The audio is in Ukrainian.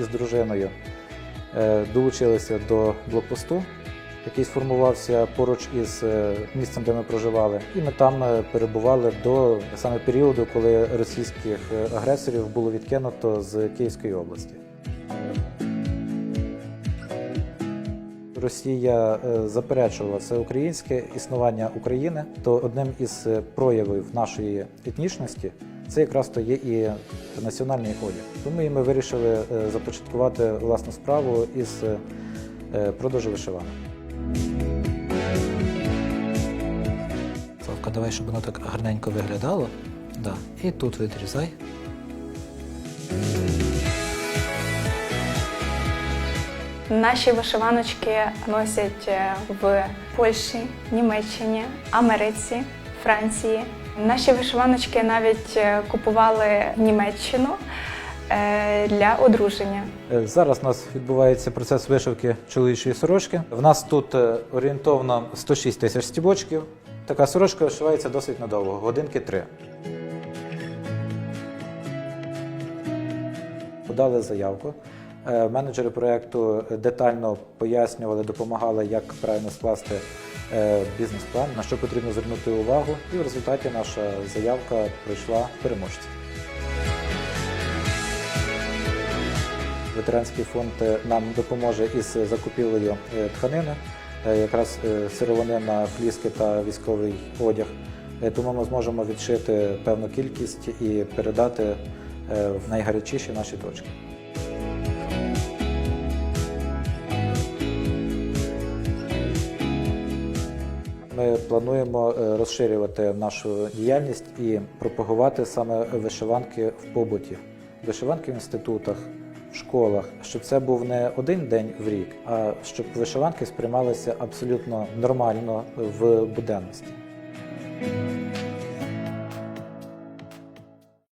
із дружиною е, долучилися до блокпосту, який сформувався поруч із е, місцем, де ми проживали. І ми там е, перебували до саме періоду, коли російських агресорів було відкинуто з Київської області. Росія заперечувала це українське існування України, то одним із проявів нашої етнічності це якраз то є і національний одяг. Тому ми вирішили е, започаткувати власну справу із е, продажу вишиванок. Славка, давай, щоб воно так гарненько виглядало. Да. І тут відрізай. Наші вишиваночки носять е, в Польщі, Німеччині, Америці, Франції. Наші вишиваночки навіть е, купували в Німеччину е, для одруження. Е, Зараз у нас відбувається процес вишивки чоловічої сорочки. В нас тут орієнтовно 106 тисяч стібочків. Така сорочка вишивається досить надовго, годинки три. Подали заявку. Менеджери проєкту детально пояснювали, допомагали, як правильно скласти бізнес-план, на що потрібно звернути увагу. І в результаті наша заявка пройшла переможця. Ветеранський фонд е, нам допоможе із закупівлею е, тканини, е, якраз е, сировини на фліски та військовий одяг. Е, Тому ми зможемо відшити певну кількість і передати е, в найгарячіші наші точки. Ми плануємо е, розширювати нашу діяльність і пропагувати саме вишиванки в побуті, вишиванки в інститутах, в школах, щоб це був не один день в рік, а щоб вишиванки сприймалися абсолютно нормально в буденності.